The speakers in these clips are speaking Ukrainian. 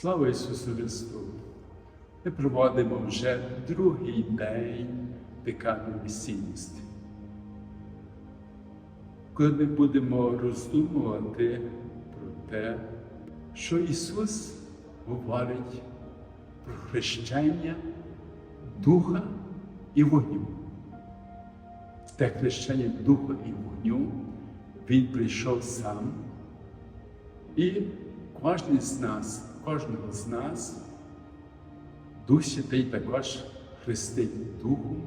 Слава Ісусу Христу! Ми проводимо вже другий день декану місійності. Коли ми будемо роздумувати про те, що Ісус говорить про хрещення Духа і вогню. Те хрещення Духа і вогню Він прийшов сам. І кожен з нас, кожного з нас, Дух Святий також хрестить Духом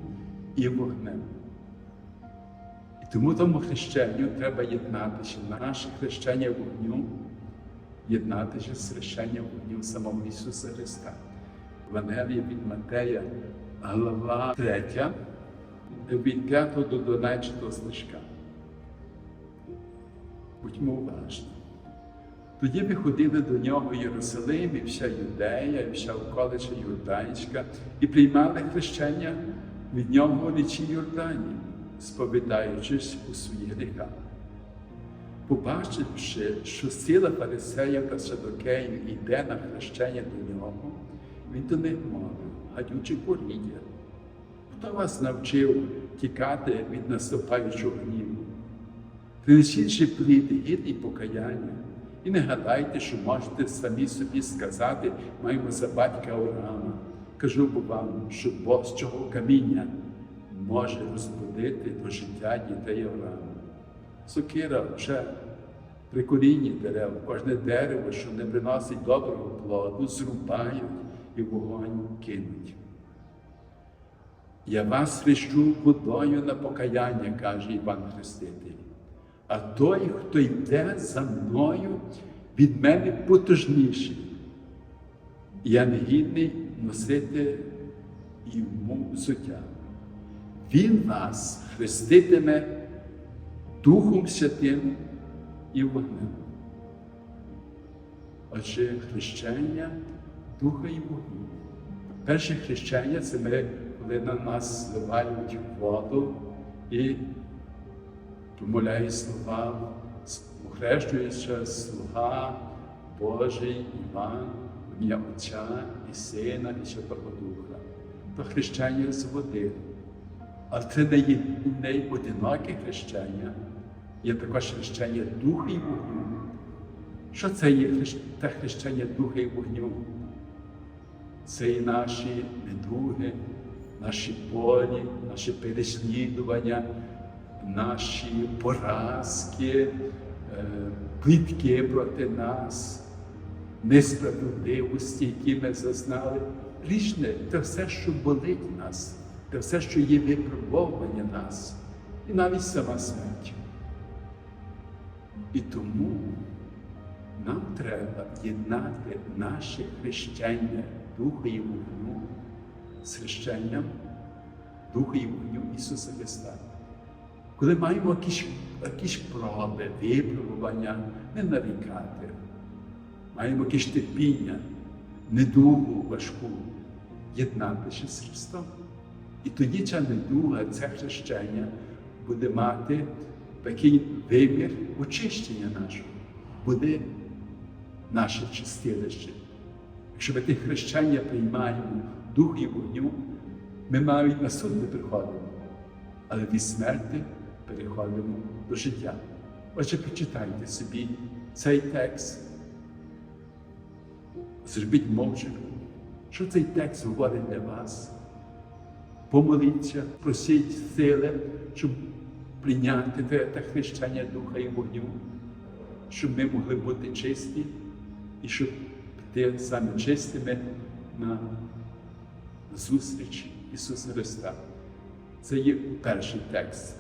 і вогнем. І тому тому хрещенню треба єднатися. Наше хрещення вогню, єднатися з хрещенням вогню самого Ісуса Христа. Евангелія від Матея, глава 3, від 5 до 12 стишка. Будьмо уважні. Тоді виходили до нього Єрусалим, і вся Юдея, і вся околиця Юрданська, і приймали хрещення від нього в річі Йордані, сповідаючись у своїх гріхах. Побачивши, що сила фарисеїв та садокеїв йде на хрещення до нього, він до них мовив, гадючи поріддя. Хто вас навчив тікати від наступаючого гніву? Принесіть плід гідний покаяння, і не гадайте, що можете самі собі сказати, маємо за батька Авраама. Кажу бо вам, що Бог з цього каміння може розбудити до життя дітей Авраама. Сокира вже при корінні дерев, кожне дерево, що не приносить доброго плоду, зрубають і вогонь кинуть. Я вас хрещу водою на покаяння, каже Іван Хреститель. А той, хто йде за мною, від мене потужніший. Я не гідний носити йому взуття. Він вас хреститиме Духом Святим і вогнем. Отже, хрещення Духа і вогню. Перше хрещення це ми, коли на нас зливають воду і промовляє слова, охрещується слуга Божий Іван, в ім'я Отця і Сина, і Святого Духа. То хрещення з води. Але це не є не одиноке хрещення, є також хрещення Духа і вогню. Що це є те хрещення Духа і вогню? Це і наші недуги, наші болі, наші переслідування, наші поразки, е, плітки проти нас, несправедливості, які ми зазнали. Річне це все, що болить нас, це все, що є випробовування нас, і навіть сама смерть. І тому нам треба єднати наше хрещення Духа і вогню з хрещенням Духа і вогню Ісуса Христа. Коли маємо якісь, якісь проби, випробування, не нарікати, маємо якесь терпіння, недугу важку, єднатися з Христом. І тоді ця недуга, це хрещення буде мати такий вибір очищення нашого, буде наше чистилище. Якщо ми те хрещення приймаємо дух і вогню, ми навіть на суд не приходимо, але від смерті переходимо до життя. Отже, почитайте собі цей текст. Зробіть мовчок. Що цей текст говорить для вас? Помоліться, просіть сили, щоб прийняти те хрещення Духа і вогню, щоб ми могли бути чисті і щоб піти саме чистими на зустріч Ісуса Христа. Це є перший текст.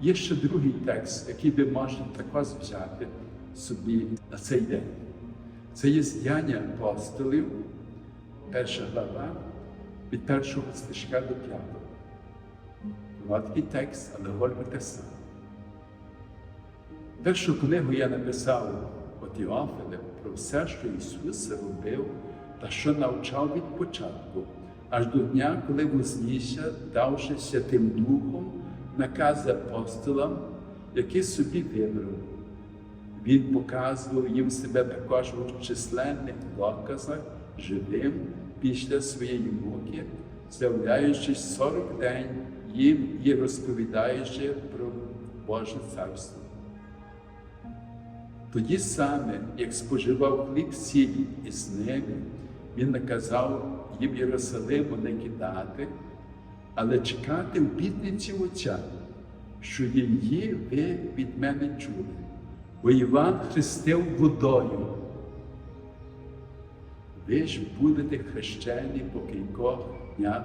Є ще другий текст, який ви можете також взяти собі на цей день. Це є здяння апостолів, перша глава, від першого стишка до п'ятого. Короткий текст, але говорить те саме. Першу книгу я написав от Іофіле про все, що Ісус робив та що навчав від початку, аж до дня, коли вознісся, давши Святим Духом накази апостолам, які собі вибрав. Він показував їм себе також у численних доказах живим після своєї муки, з'являючись 40 день їм і розповідаючи про Боже царство. Тоді саме, як споживав хліб сіль із ними, він наказав їм Єрусалиму не кидати, але чекати в бідниці Отця, що її ви від мене чули. Бо Іван хрестив водою. Ви ж будете хрещені по кількох днях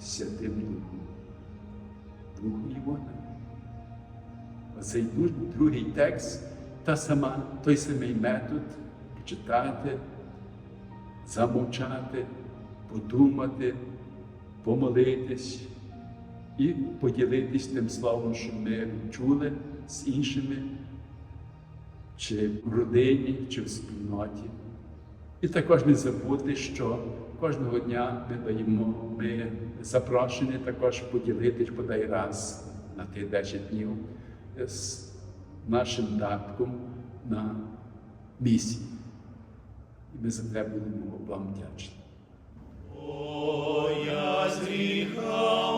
Святим Духом. Духу Івана. Оцей другий текст, та сама, той самий метод почитати, замовчати, подумати, помолитись і поділитись тим словом, що ми чули з іншими, чи в родині, чи в спільноті. І також не забути, що кожного дня ми даємо ми запрошені також поділитись бодай раз на тих 10 днів з нашим татком на місії. І ми за це будемо вам вдячні. О, я з гріха